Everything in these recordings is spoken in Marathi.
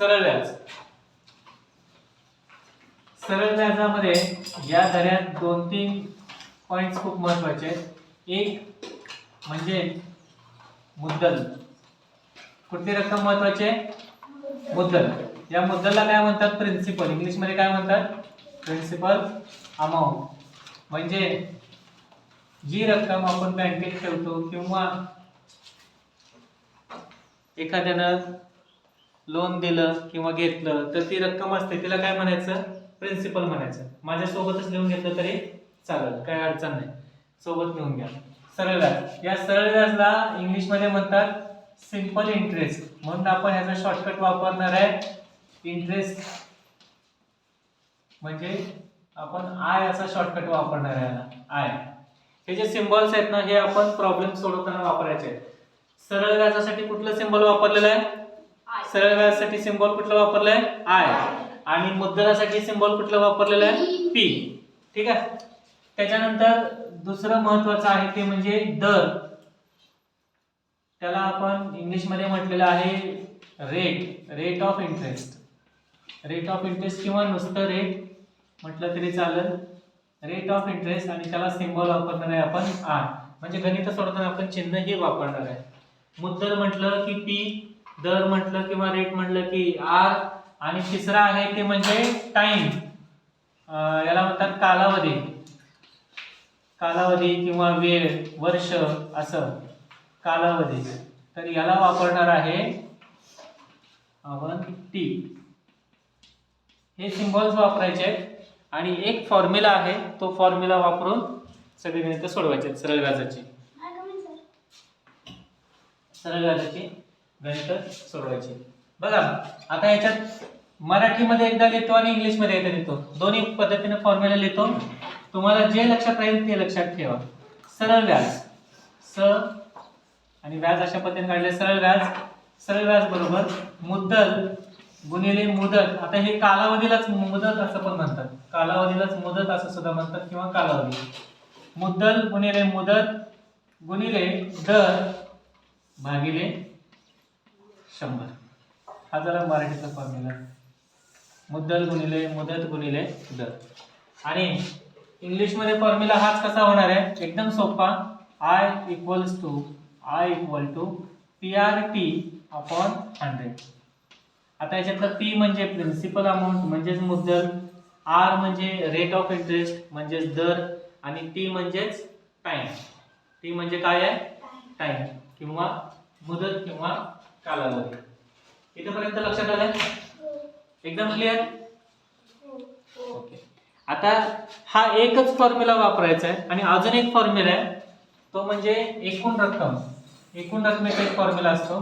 सरळ व्याज. सरळ व्याजामध्ये या धड्यात दोन तीन पॉइंट्स खूप महत्त्वाचे. आहेत एक म्हणजे मुद्दल. कुठली रक्कम महत्वाची? आहे मुद्दल. या मुद्दलला काय म्हणतात? प्रिन्सिपल इंग्लिशमध्ये काय म्हणतात? प्रिन्सिपल अमाऊंट म्हणजे जी रक्कम आपण बँकेत ठेवतो किंवा एखाद्यानं लोन दिलं किंवा घेतलं तर ती रक्कम असते. तिला काय म्हणायचं? प्रिन्सिपल म्हणायचं. माझ्यासोबतच लिहून घेतलं तरी चालेल काय अडचण नाही. सोबत लिहून घ्या. सरळ व्याज. या सरळ व्याजला इंग्लिशमध्ये म्हणतात सिंपल इंटरेस्ट म्हणून आपण ह्याचा शॉर्टकट वापरणार आहे. इंटरेस्ट म्हणजे आपण आय असा शॉर्टकट वापरणार आहे आय हे जे सिम्बॉल्स आहेत ना हे आपण प्रॉब्लेम सोडवताना वापरायचे आहेत. सरळ व्याजासाठी कुठलं सिम्बॉल वापरलेलं आहे? सरळ व्याजासाठी सिम्बॉल कुठलं वापरलं आहे आय आणि मुद्दलासाठी सिम्बॉल कुठलं वापरलेलं आहे? पी ठीक आहे? त्याच्यानंतर दुसरं महत्वाचं आहे ते म्हणजे दर त्याला आपण इंग्लिशमध्ये म्हटलेलं आहे rate rate of interest rate of interest किंवा नुसतं रेट म्हटलं तरी चालेल. रेट ऑफ इंटरेस्ट आणि त्याला सिम्बॉल वापरणार आहे आपण आर म्हणजे गणित सोडताना आपण चिन्ह हे वापरणार आहे. मुद्दल म्हटलं की पी दर म्हटलं किंवा रेट म्हटलं की आर आणि तिसरा आहे ते म्हणजे टाइम. याला म्हणतात कालावधी. कालावधी किंवा वेळ वर्ष असं. कालावधी. तर याला वापरणार आहे आपण टी. हे सिम्बॉल्स वापरायचे आहेत आणि एक फॉर्म्युला आहे तो फॉर्म्युला वापरून सगळे गणित सोडवायचे आहेत सरळ व्याजाची. सरळ व्याजाची. गणित सोडवायची. बघा आता याच्यात मराठीमध्ये एकदा लिहितो आणि इंग्लिशमध्ये एकदा लिहितो. दोन्ही पद्धतीने फॉर्म्युला लिहितो. तुम्हाला जे लक्षात राहील ते लक्षात ठेवा. सरळ व्याज. स आणि व्याज अशा पद्धतीने काढले सरळ व्याज. सरळ व्याज बरोबर मुद्दल गुणिले मुदत. आता हे कालावधीलाच मुदत असं पण म्हणतात. कालावधीलाच मुदत असं सुद्धा म्हणतात किंवा कालावधी. मुद्दल गुणिले मुदत गुणिले दर भागिले शंभर. हा जरा मराठीचा फॉर्म्युला मुद्दल गुणिले मुदत गुणिले दर. आणि इंग्लिशमध्ये फॉर्म्युला हाच कसा होणार आहे? एकदम सोपा. I equals to I equal to P R T upon hundred आता याच्यातलं पी म्हणजे प्रिन्सिपल अमाऊंट म्हणजेच मुद्दल. आर म्हणजे रेट ऑफ इंटरेस्ट म्हणजेच दर. आणि टी म्हणजेच टाइम टी म्हणजे काय आहे? टाइम किंवा मुदत किंवा कालावधी. इथपर्यंत लक्षात आलं एकदम क्लिअर ओके. आता हा एकच फॉर्म्युला वापरायचा आहे आणि अजून एक फॉर्म्युला आहे. तो म्हणजे एकूण रक्कम. एकूण रकमेचा एक फॉर्म्युला असतो.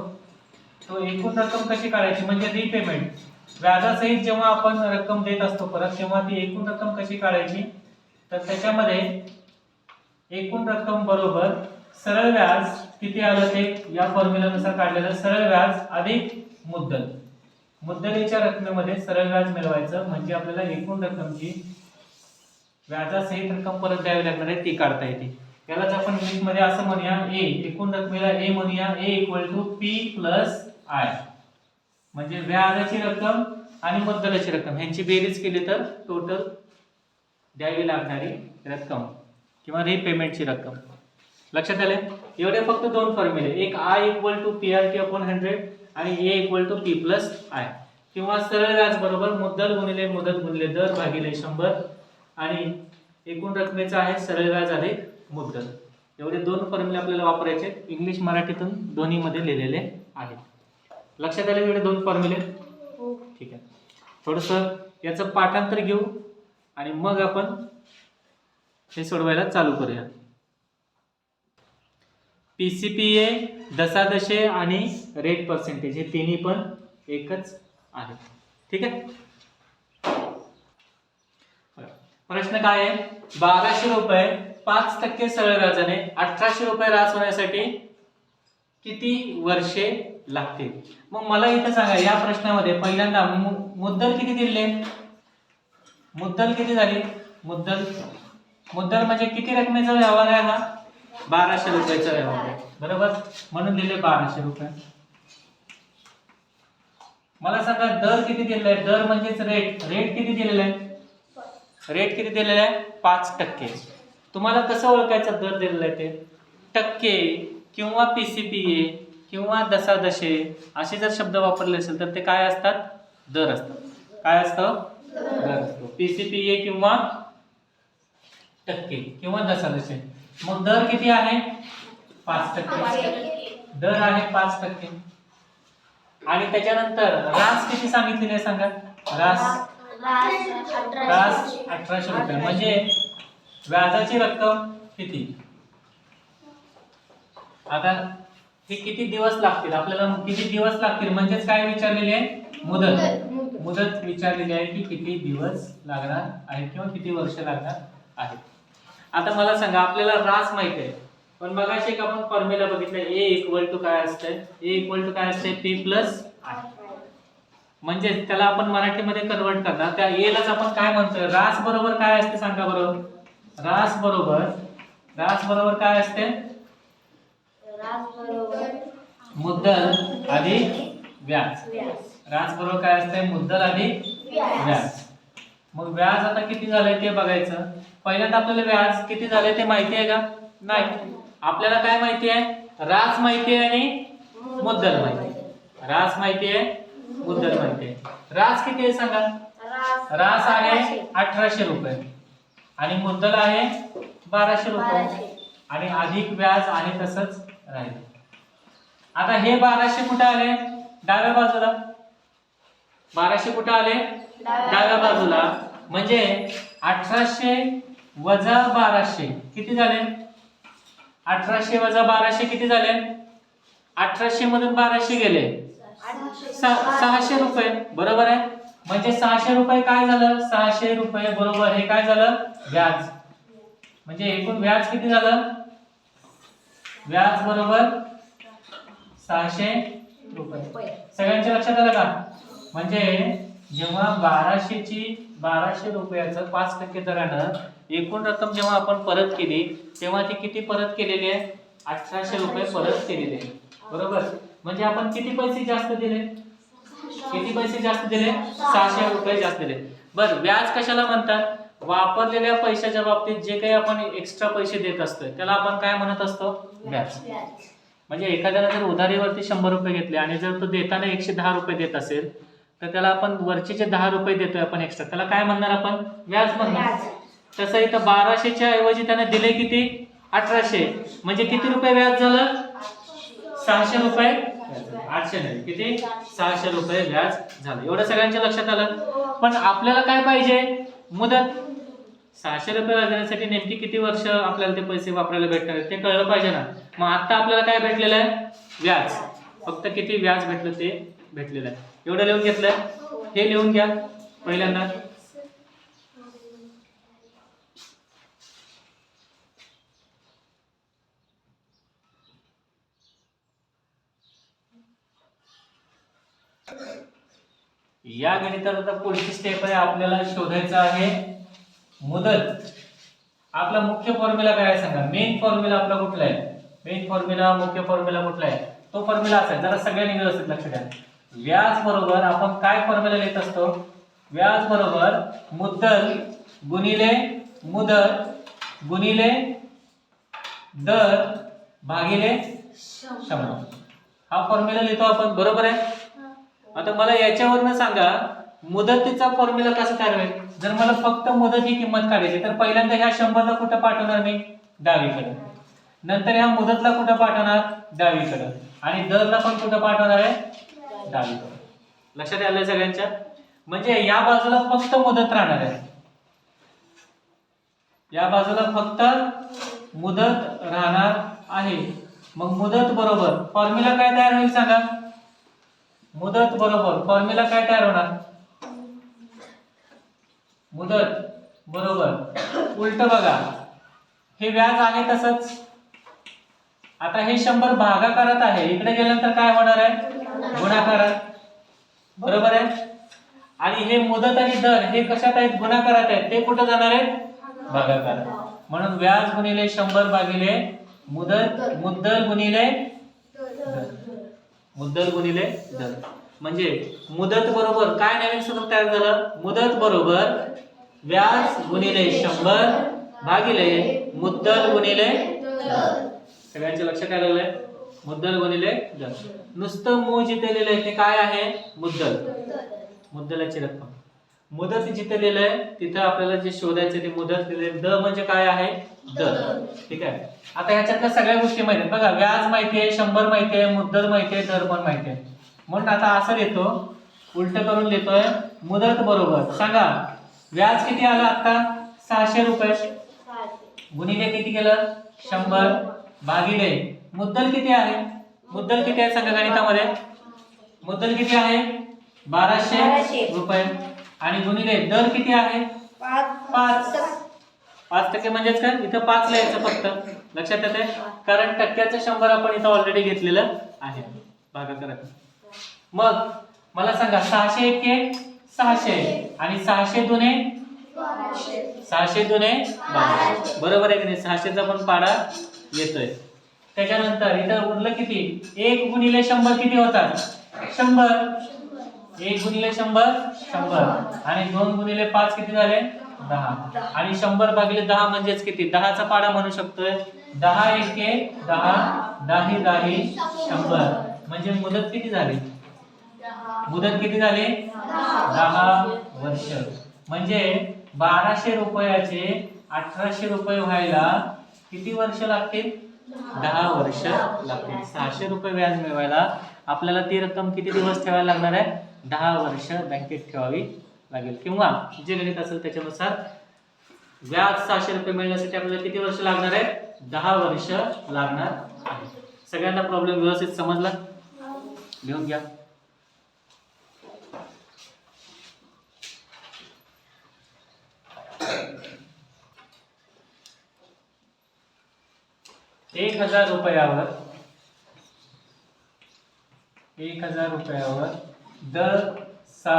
तो एकूण रक्कम कशी काढायची? म्हणजे रिपेमेंट व्याजासहित जेव्हा आपण रक्कम देत असतो परत तेव्हा ती एकूण रक्कम कशी काढायची? तर त्याच्यामध्ये एकूण रक्कम बरोबर सरळ व्याज किती आलं ते या फॉर्म्युलानुसार काढलेलं सरळ व्याज अधिक मुद्दल. मुद्दलेच्या रकमेमध्ये सरळ व्याज मिळवायचं म्हणजे आपल्याला एकूण रक्कमची व्याजासहित रक्कम परत द्यावी लागणार आहे ती काढता येते. यालाच आपण इंग्लिशमध्ये असं म्हणूया ए एकूण रकमेला ए म्हणूया A equal to P plus I म्हणजे व्याजाची रक्कम आणि मुद्दलाची रक्कम ह्यांची बेरीज केली तर टोटल द्यावी लागणारी रक्कम किंवा रिपेमेंटची रक्कम. लक्षात आले एवढे फक्त दोन फॉर्म्युले एक I equal to P R T upon hundred आणि A equal to P plus I किंवा सरळ व्याज बरोबर मुद्दल गुणिले मुदत गुणिले दर भागिले शंभर आणि एकूण रकमेचं आहे सरळ व्याज अधिक मुद्दल. एवढे दोन फॉर्म्युले आपल्याला वापरायचे. इंग्लिश मराठीतून दोन्हीमध्ये लिहिलेले आहेत. लक्षात आले एवढे दोन फॉर्म्युले ठीक आहे. थोडंसं याचं पाठांतर घेऊ आणि मग आपण हे सोडवायला चालू करूया. पी सी पी ए दशादशे आणि रेट पर्सेंटेज हे तिन्ही पण एकच आहे. ठीक आहे? बरं. प्रश्न काय आहे? बाराशे रुपये पाच टक्के सरळ व्याजाने अठराशे रुपये रास होण्यासाठी किती वर्षे लागतील? मग मला इथं सांगा या प्रश्नामध्ये पहिल्यांदा मु- मुद्दल किती दिले? मुद्दल किती झाली? मुद्दल मुद्दल म्हणजे किती रकमेचा व्यवहार आहे हा? बाराशे रुपयाचा व्यवहार आहे हो. बरोबर? म्हणून दिले बाराशे रुपये. मला सांगा दर किती दिलेला आहे? दर म्हणजेच रेट रेट किती दिलेला आहे? रेट किती दिलेला आहे? पाच टक्के. तुम्हाला कसं ओळखायचं दर दिलेला आहे ते? टक्के किंवा पीसीपीए किंवा दशादशे असे जर शब्द वापरले असेल तर ते काय असतात? दर असतात. काय असतं? दर असतो. पीसीपीए किंवा टक्के किंवा दशादशे. मग दर किती आहे? पाच टक्के. दर आहे पाच टक्के. आणि त्याच्यानंतर रास किती सांगितलेली आहे सांगा? रास. रास अठराशे रुपये. म्हणजे व्याजाची रक्कम किती? आता हे किती दिवस लागतील? आपल्याला किती दिवस लागतील? म्हणजेच काय विचारलेले आहे? मुदत. मुदत. विचारलेली आहे की किती दिवस लागणार आहे किंवा किती वर्ष लागणार आहे आता मला सांगा आपल्याला रास माहिती आहे. पण मगाशी एक आपण फॉर्म्युला बघितलं ए इक्वल टू काय असतंय? ए इक्वल टू काय असते पी प्लस म्हणजे त्याला आपण मराठीमध्ये कन्वर्ट करणार. त्या ए लाच आपण काय म्हणतोय? रास बरोबर काय असते सांगा बरोबर रास बरोबर रास बरोबर काय असते? मुद्दल अधिक व्याज. रास बरोबर काय असते मुद्दल अधिक व्याज. मग व्याज आता किती झालंय ते बघायचं. पहिल्यांदा आपल्याला व्याज किती झालंय ते माहिती आहे का? नाही. आपल्याला काय माहिती आहे? रास माहिती आहे आणि मुद्दल माहिती आहे. रास माहिती आहे मुद्दल माहिती आहे. रास किती आहे सांगा? रास आहे अठराशे. रुपये. आणि मुद्दल आहे बाराशे रुपये. आणि अधिक व्याज आहे तसंच राहील. आता हे बाराशे कुठे आले? डाव्या बाजूला. बाराशे कुठे आले? डाव्या बाजूला. म्हणजे अठराशे वजा बाराशे. किती झाले? अठराशे वजा बाराशे किती झाले? अठराशे मधून बाराशे गेले. सहाशे रुपये. बरोबर आहे? म्हणजे सहाशे रुपये काय झालं? सहाशे रुपये बरोबर. हे काय झालं? व्याज. म्हणजे एकूण व्याज किती झालं? व्याज बरोबर सहाशे रुपये. सगळ्यांच्या लक्षात आलं का? म्हणजे जेव्हा बाराशेची बाराशे रुपयाचं पाच टक्के दरानं एकूण रक्कम जेव्हा आपण परत केली तेव्हा ती किती परत केलेली आहे? अठराशे रुपये परत केलेली आहे. बरोबर? म्हणजे आपण किती पैसे जास्त दिले? किती पैसे जास्त दिले? सहाशे रुपये जास्त दिले. बर व्याज कशाला म्हणतात? वापरलेल्या पैशाच्या बाबतीत जे काही आपण एक्स्ट्रा पैसे देत असतो त्याला आपण काय म्हणत असतो? व्याज. म्हणजे एखाद्याला जर उधारीवरती शंभर रुपये घेतले आणि जर तो देताना एकशे दहा रुपये देत असेल तर त्याला आपण वरचे जे दहा रुपये देतोय आपण एक्स्ट्रा त्याला काय म्हणणार आपण? व्याज म्हणणार. तसं इथं बाराशेच्या ऐवजी त्याने दिले किती? अठराशे. म्हणजे किती रुपये व्याज झालं? सहाशे रुपये. आठशे नाही किती? सहाशे रुपये व्याज झालं. एवढं सगळ्यांच्या लक्षात आलं? पण आपल्याला काय पाहिजे? मुदत. सहाशे रुपये व्याजण्यासाठी नेमकी किती वर्ष आपल्याला ते पैसे वापरायला भेटणार आहेत ते कळलं पाहिजे ना. मग आता आपल्याला काय भेटलेलं आहे? व्याज. फक्त किती व्याज भेटलं ते भेटलेलं आहे. एवढं लिहून घेतलं? हे लिहून घ्या पहिल्यांदा. या गणितात आता पुढची स्टेप आहे आपल्याला शोधायचं आहे मुदत. आपला मुख्य फॉर्म्युला काय आहे सांगा? मेन फॉर्म्युला आपला कुठला आहे? मेन फॉर्म्युला मुख्य फॉर्म्युला कुठला आहे? तो फॉर्म्युला असा आहे. जरा सगळ्यांनी व्यवस्थित लक्ष द्या. व्याज बरोबर आपण काय फॉर्म्युला लिहित असतो? व्याज बरोबर मुद्दल गुणिले मुदत गुणिले दर भागिले शंभर. हा फॉर्म्युला लिहितो आपण बरोबर आहे? आता मला याच्यावरनं सांगा मुदतीचा फॉर्म्युला कसा होईल जर मला फक्त मुदत ही किंमत काढायची तर पहिल्यांदा ह्या शंभरला कुठं पाठवणार मी? डावीकडे. नंतर ह्या मुदतला कुठं पाठवणार? डावीकडे. आणि दरला पण कुठं पाठवणार आहे? डावीकडे लक्षात आलंय सगळ्यांच्या? म्हणजे या बाजूला फक्त मुदत राहणार आहे. या बाजूला फक्त मुदत राहणार आहे. मग मुदत बरोबर फॉर्म्युला काय तयार होईल सांगा? मुदत बरोबर फॉर्म्युला काय तयार होणार? मुदत बरोबर. उलट बघा. हे व्याज आहे तसंच. आता हे शंभर भागाकारात आहे. इकडे गेल्यानंतर काय होणार आहे? गुणाकारात बरोबर आहे? आणि हे मुदत आणि दर हे कशात आहेत? गुणाकारात आहेत. ते कुठं जाणार आहेत? भागाकारात. म्हणून व्याज गुणिले शंभर भागिले मुदत मुद्दल गुणिले मुद्दल गुणिले दर. म्हणजे मुदत बरोबर काय नवीन सूत्र तयार झालं? मुदत बरोबर व्याज गुणिले शंभर भागिले मुद्दल गुणिले सगळ्यांच्या लक्षात आलेलं आहे? मुद्दल गुणिले दर नुसतं मूळ जिथे आहे ते काय आहे? मुद्दल. मुद्दलाची रक्कम. मुदत जिथे लिहिलं आहे तिथं आपल्याला जे शोधायचे ते मुदत दिले द म्हणजे काय आहे? दर ठीक आहे. आता ह्याच्यातल्या सगळ्या गोष्टी माहिती आहेत. बघा व्याज माहिती आहे शंभर माहिती आहे मुद्दल माहिती आहे दर पण माहिती आहे. म्हणून आता असं लिहितो उलट करून लिहितोय मुदत बरोबर. सांगा व्याज किती आलं आता सहाशे रुपये. गुणिले किती केलं? शंभर. भागिले. मुद्दल किती आहे? मुद्दल किती आहे सांगा गणितामध्ये मुद्दल किती आहे? बाराशे. रुपये. आणि गुणिले दर किती आहे? पाच. पाच. टक्के म्हणजेच काय? इथं पाच लिहायचं फक्त. लक्षात येते कारण टक्क्याचं शंभर आपण इथं ऑलरेडी घेतलेलं आहे. भागाकार मग मला सांगा सहाशे एक सहाशे. आणि सहाशे दुने? सहाशे दुने बाराशे. बरोबर आहे की नाही? सहाशेचा पण पाडा येतोय. त्याच्यानंतर इथं उरलं किती? एक गुणिले शंभर किती होतात? शंभर. एक गुणिले शंभर शंभर. आणि दोन गुणिले पाच किती झाले? दहा. आणि शंभर भागिले दहा म्हणजेच किती? दहाचा पाडा म्हणू शकतोय. दहा एके दहा दाही दाही शंभर. म्हणजे मुदत किती झाली? मुदत किती झाली? दहा वर्ष. म्हणजे बाराशे रुपयाचे अठराशे रुपये व्हायला किती वर्ष लागतील? दहा वर्ष लागतील. सहाशे रुपये व्याज मिळवायला आपल्याला ती रक्कम किती दिवस ठेवायला लागणार आहे? दहा वर्ष बँकेत ठेवावी लागेल. किंवा जे गणित असेल त्याच्यानुसार व्याज सहाशे रुपये मिळण्यासाठी आपल्याला किती वर्ष लागणार आहे? दहा वर्ष लागणार आहे. सगळ्यांना प्रॉब्लेम व्यवस्थित समजला? लिहून घ्या. एक हजार रुपयावर एक हजार रुपयावर द सा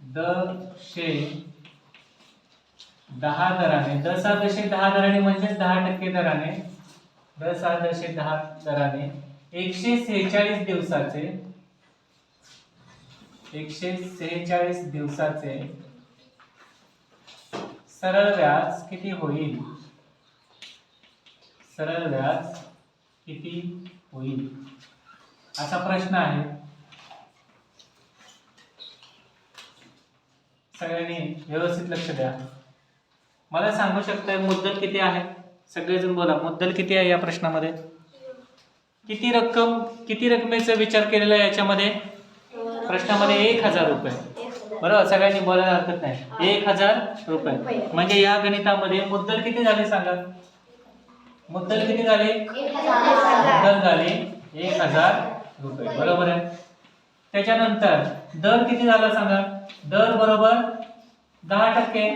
द शे दहा दराने द सा दशे दहा दराने म्हणजेच दहा टक्के दराने द सा दशे दहा दराने एकशे सेहेचाळीस दिवसाचे एकशे सेहेचाळीस दिवसाचे सरळ व्याज किती होईल? सरळ व्याज किती होईल? असा प्रश्न आहे. सगळ्यांनी व्यवस्थित लक्ष द्या. मला सांगू शकताय मुद्दल किती आहे? सगळेजण बोला मुद्दल किती आहे या प्रश्नामध्ये? किती रक्कम किती रकमेचा विचार केलेला आहे याच्यामध्ये? प्रश्नामध्ये एक हजार रुपये. बरोबर? सगळ्यांनी बोलायला हरकत नाही. एक हजार रुपये. म्हणजे या गणितामध्ये मुद्दल किती झाले सांगा? मुद्दल किती झाले? मुद्दल झाले एक हजार रुपये. बरोबर आहे. त्याच्यानंतर दर किती झाला सांगा? दर बरोबर दहा टक्के.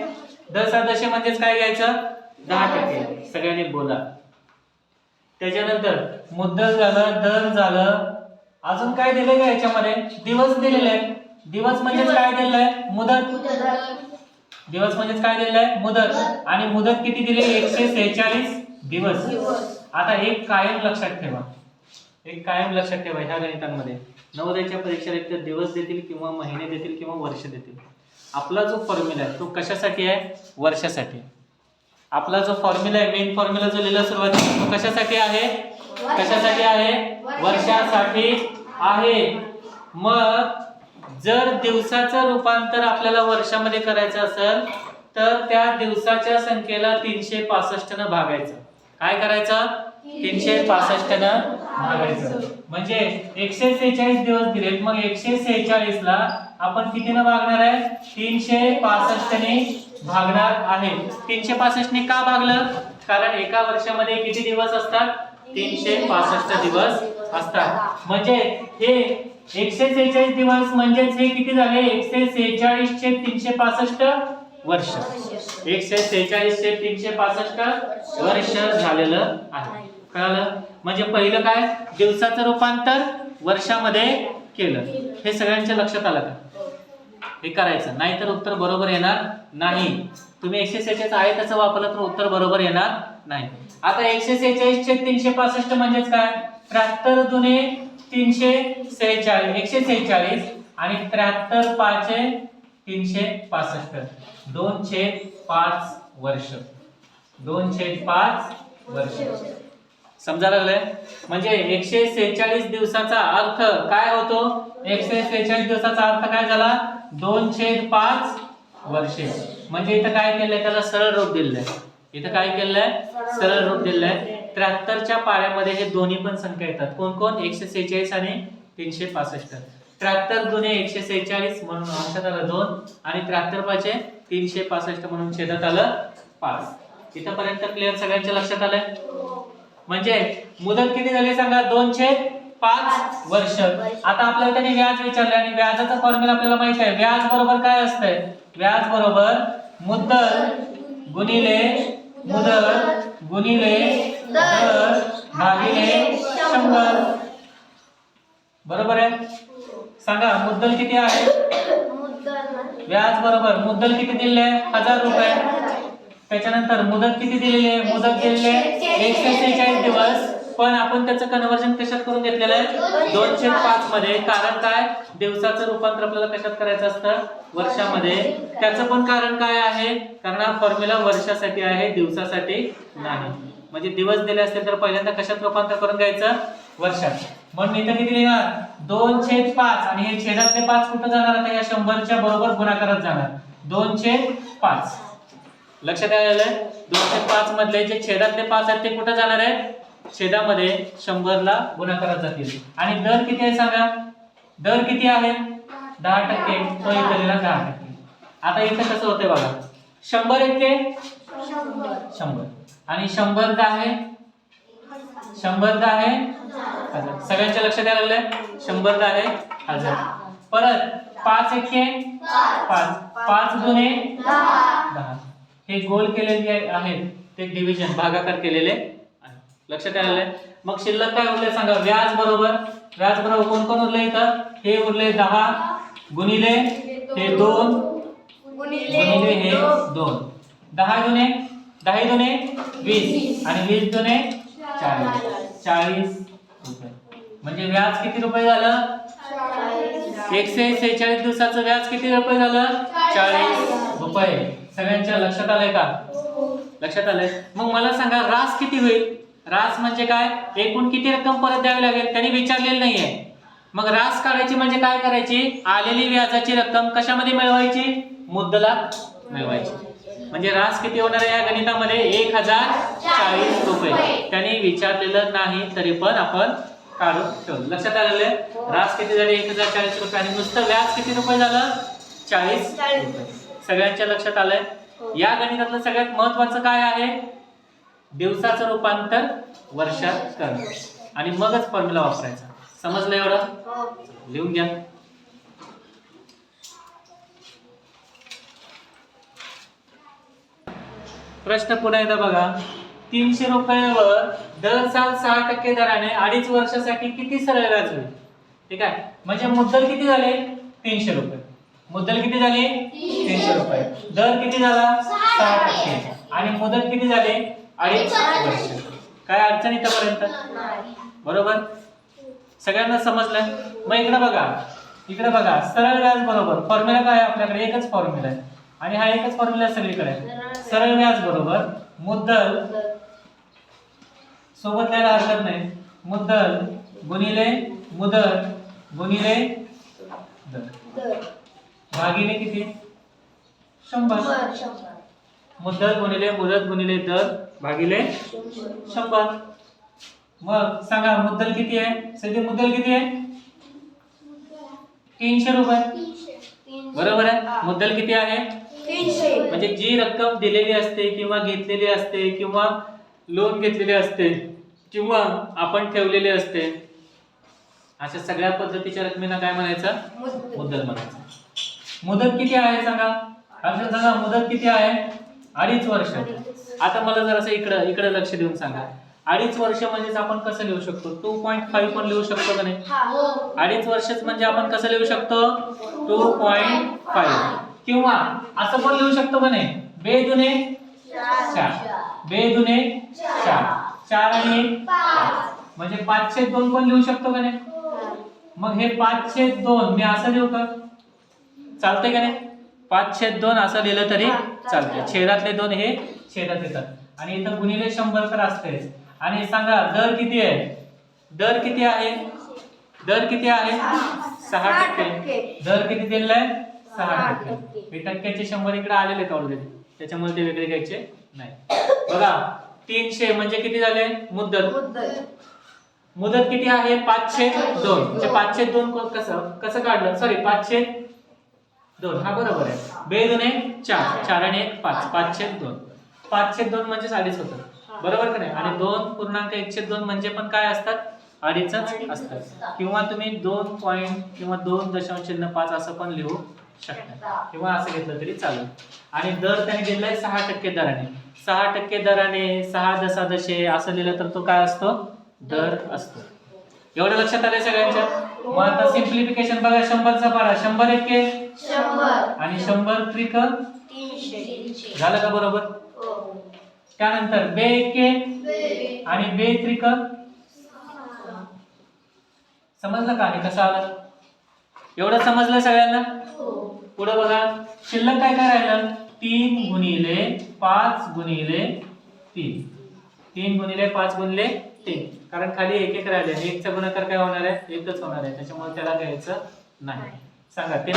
दर सदस्य म्हणजेच काय घ्यायचं? दहा टक्के. सगळ्यांनी बोला. त्याच्यानंतर मुद्दल झालं दर झालं. अजून काय दिलंय का याच्यामध्ये? दिवस दिलेले आहेत. दिवस म्हणजेच काय दिलेलं आहे मुदत. दिवस म्हणजेच काय दिलेलं आहे मुदत. आणि मुदत किती दिली? एकशे सेहेचाळीस. दिवस. आता एक कायम लक्षात ठेवा. एक कायम लक्षात ठेवा ह्या गणितांमध्ये. नवोदयाच्या परीक्षेला एक तर दिवस देतील किंवा महिने देतील किंवा वर्ष देतील. आपला जो फॉर्म्युला आहे तो कशासाठी आहे? वर्षासाठी. आपला जो फॉर्म्युला आहे मेन फॉर्म्युला जो लिहिला सुरुवातीला तो कशासाठी आहे? कशासाठी आहे? वर्षासाठी आहे. मग जर दिवसाचं रूपांतर आपल्याला वर्षामध्ये करायचं असेल तर त्या दिवसाच्या संख्येला तीनशे पासष्ट न भागायचं. काय करायचं? तीनशे पासष्ट न भागायचं म्हणजे एकशे सेहेचाळीस दिवस दिलेत. मग एकशे सेहेचाळीस ला आपण कितीने भागणार आहे? तीनशे पासष्ट ने भागणार आहे. तीनशे पासष्ट ने का भागलं? कारण एका वर्षामध्ये किती दिवस असतात? तीनशे पासष्ट दिवस असतात. म्हणजे हे एकशे सेहेचाळीस दिवस म्हणजेच हे किती झाले? एकशे सेहेचाळीस चे तीनशे पासष्ट वर्ष. एकशे सेहेचाळीसशे तीनशे पासष्ट वर्ष झालेलं आहे. कळालं? म्हणजे पहिलं काय? दिवसाचं रूपांतर वर्षामध्ये केलं. हे सगळ्यांच्या लक्षात आलं का? हे करायचं. नाहीतर उत्तर बरोबर येणार नाही. तुम्ही एकशे सेहेचाळीस आहे त्याचं वापरलं तर उत्तर बरोबर येणार नाही. आता एकशे सेहेचाळीसशे तीनशे पासष्ट म्हणजेच काय? त्र्याहत्तर जुने तीनशे सेहेचाळीस एकशे सेहेचाळीस आणि त्र्याहत्तर पाचशे तीनशे पासष्ट. दोन छेद पाच वर्ष. दोन छेद पाच वर्ष. समजा लागलंय? म्हणजे एकशे सेहेचाळीस दिवसाचा अर्थ काय होतो? एकशे सेहेचाळीस दिवसाचा अर्थ काय झाला? दोन छेद पाच वर्षे. म्हणजे इथं काय केलंय? त्याला सरळ रूप दिलंय. इथं काय केलंय? सरळ रूप दिलंय. त्र्याहत्तरच्या पाड्यामध्ये हे दोन्ही पण संख्या येतात. कोण कोण? एकशे सेहेचाळीस आणि तीनशे पासष्ट. त्र्याहत्तर गुणे एकशे सेहेचाळीस म्हणून अंशात आलं दोन आणि त्र्याहत्तर पाचे तीनशे पासष्ट म्हणून छेदात आलं पाच. इथंपर्यंत क्लिअर सगळ्यांच्या लक्षात आलंय? म्हणजे मुदत किती झाली सांगा? दोनशे पाच वर्ष. आता आपल्याला त्यांनी व्याज विचारले आणि व्याजाचा फॉर्म्युला आपल्याला माहीत आहे. व्याज बरोबर काय असतंय? व्याज बरोबर मुद्दल गुणिले मुदत गुणिले दर भागिले शंभर. बरोबर आहे? सांगा मुद्दल किती आहे? व्याज बरोबर मुद्दल किती दिले हजार रुपये. त्याच्यानंतर मुदत किती दिलेली आहे? मुदत दिलेली आहे एकशे सेहेचाळीस दिवस पण आपण त्याचं कन्व्हर्जन कशात करून घेतलेलं आहे? दोनशे पाच मध्ये. कारण काय? दिवसाचं रूपांतर आपल्याला कशात करायचं असतं? वर्षामध्ये. त्याचं पण कारण काय आहे? कारण हा फॉर्म्युला वर्षासाठी आहे दिवसासाठी नाही. म्हणजे दिवस दिले असतील तर पहिल्यांदा कशात रूपांतर करून घ्यायचं? वर्षात. म्हणून इथं किती लिहिणार दोन छेद पाच. आणि हे छेदातले पाच कुठं जाणार? आता या शंभरच्या बरोबर गुणाकारात जाणार. दोन छेद पाच. लक्षात आलेलं आहे? दोनशे पाच मधले जे छेदातले पाच आहेत ते कुठं जाणार आहेत छेदामध्ये शंभरला गुणाकारात जातील. आणि दर किती आहे सांगा? दर किती आहे? दहा टक्के. तो लिहिला दहा टक्के. आता इथं कसं होतंय बघा? शंभर एके शंभर. आणि शंभर का आहे? शंभर का आहे? हजार सगळ्यांच्या लक्षात यायला लागलंय? शंभर का आहे? हजार परत पाच एके पाच. पाच गुणे दहा. हे गोल केलेले आहे- आहेत. ते डिव्हिजन भागाकार केलेले आहे लक्षात आलेलं मग शिल्लक काय उरले सांगा? व्याज बरोबर. व्याज बरोबर कोण कोण उरले इथं? हे उरले दहा. गुणिले हे दोन. गुणिले हे दोन. दहा दुने दहा दुने वीस. आणि वीस दुने चाळीस. चाळीस रुपये. म्हणजे व्याज किती रुपये झालं? एकशे सेहेचाळीस दिवसाचं व्याज किती रुपये झालं? चाळीस रुपये. सगळ्यांच्या लक्षात आलंय का? लक्षात आलंय. मग मला सांगा रास किती होईल? रास म्हणजे काय? एकूण किती रक्कम परत द्यावी लागेल? त्यांनी विचारलेलं नाहीये. मग रास काढायची म्हणजे काय करायची? आलेली व्याजाची रक्कम कशामध्ये मिळवायची? मुद्दला मिळवायची. म्हणजे रास किती होणार आहे या गणितामध्ये? एक हजार चाळीस रुपये. त्यांनी विचारलेलं नाही तरी पण आपण काढून ठेवलं. लक्षात आलेलं रास किती झाले? एक हजार चाळीस रुपये. आणि नुसतं व्याज किती रुपये झालं? चाळीस सगळ्यांच्या लक्षात आलंय? या गणितातलं सगळ्यात महत्वाचं काय आहे? दिवसाचं रूपांतर वर्षात करणं. आणि मगच फॉर्म्युला वापरायचा. समजलं एवढं? लिहून घ्या. प्रश्न पुन्हा एकदा बघा. तीनशे रुपयावर दर साल सहा टक्के दराने अडीच वर्षासाठी किती सरळ व्याज होईल ठीक आहे? म्हणजे मुद्दल किती झाले? तीनशे रुपये. मुद्दल किती झाले? तीनशे रुपये. दर किती झाला? सहा टक्के. आणि मुदत किती झाले? अडीच वर्ष. काय अडचण इथपर्यंत? बरोबर? सगळ्यांना समजलं? मग इकडे बघा. इकडे बघा. सरळ व्याज बरोबर. फॉर्म्युला काय आपल्याकडे? एकच फॉर्म्युला आहे. आणि हा एकच फॉर्म्युला सगळीकडे सरळ व्याज बरोबर मुद्दल सोबत लिहायला हरकत नाही. मुद्दल गुणिले मुदत गुणिले दर. भागिले किती? शंभर. मुद्दल गुणिले मुदत गुणिले दर भागिले शंभर. मग सांगा मुद्दल किती आहे? सध्या मुद्दल किती आहे? तीनशे रुपये. बरोबर आहे? मुद्दल किती आहे? म्हणजे जी रक्कम दिलेली असते किंवा घेतलेली असते किंवा लोन घेतलेले असते किंवा आपण ठेवलेले असते अशा सगळ्या पद्धतीच्या रकमेला काय म्हणायचं? मुद्दल म्हणायचं. मुदत किती आहे सांगा? अक्षर सांगा मुदत किती आहे? अडीच वर्ष. आता मला जरासं इकडं इकडे लक्ष देऊन सांगा. अडीच वर्ष म्हणजेच आपण कसं लिहू शकतो? टू पॉईंट फाईव्ह पण लिहू शकतो का नाही? अडीच वर्षच म्हणजे आपण कसं लिहू शकतो? टू पॉइंट फाईव्ह किंवा असं पण लिहू शकतो का नाही बे दुने चार. बे दुने चार. चार आणि. म्हणजे पाचशे दोन पण लिहू शकतो का नाही मग हे पाच छेद दोन मी असं लिहू का? चालतंय का नाही? पाच छेद दोन असं लिहिलं तरी चालतंय. छेदातले दोन हे छेदात येतात. आणि इथं गुणिले शंभर तर असतेच आणि सांगा दर किती आहे? दर किती आहे? दर किती आहे? सहा टक्के. दर किती दिलेला आहे? सहा टक्के. हे टक्क्याचे शंभर इकडे आलेले ऑलरेडी त्याच्यामुळे ते वेगळे घ्यायचे नाही. बघा तीनशे म्हणजे किती झाले? मुद्दल. मुदत किती आहे? पाचशे दोन. म्हणजे पाचशे दोन को- कसं? कसं काढलं? सॉरी पाचशे दोन. हा बरोबर आहे. बे दोन एक चार. चार आणि एक पाच. पाचशे दोन. पाचशे दोन म्हणजे साडेच होतं. बरोबर का नाही? आणि दोन पूर्णांक एकशे दोन म्हणजे पण काय असतात? असतात. असतात. किंवा तुम्ही दोन पॉईंट किंवा दोन दशांश चिन्ह पाच असं पण लिहू. शकता किंवा असं घेतलं तरी चालेल. आणि दर त्याने दिलाय सहा टक्के दराने. सहा टक्के दराने सहा दसा दशे असं लिहिलं तर तो काय असतो? दर असतो. एवढं लक्षात आलंय सगळ्यांच्या? मग आता सिम्प्लिफिकेशन बघा शंभरचा पारा. शंभर एके आणि शंभर त्रिक? झालं का बरोबर? त्यानंतर बे एके आणि बे त्रिक? समजलं का आणि कसं आलं? एवढं समजलं सगळ्यांना? पुढे बघा. शिल्लक काय काय राहिलं? तीन गुणिले पाच गुणिले तीन. तीन गुणिले पाच गुणिले तीन. कारण खाली एक एक राहिले आणि एकचा गुणाकार काय होणार आहे? एकच होणार आहे. त्याच्यामुळे त्याला घ्यायचं नाही. सांगा. ते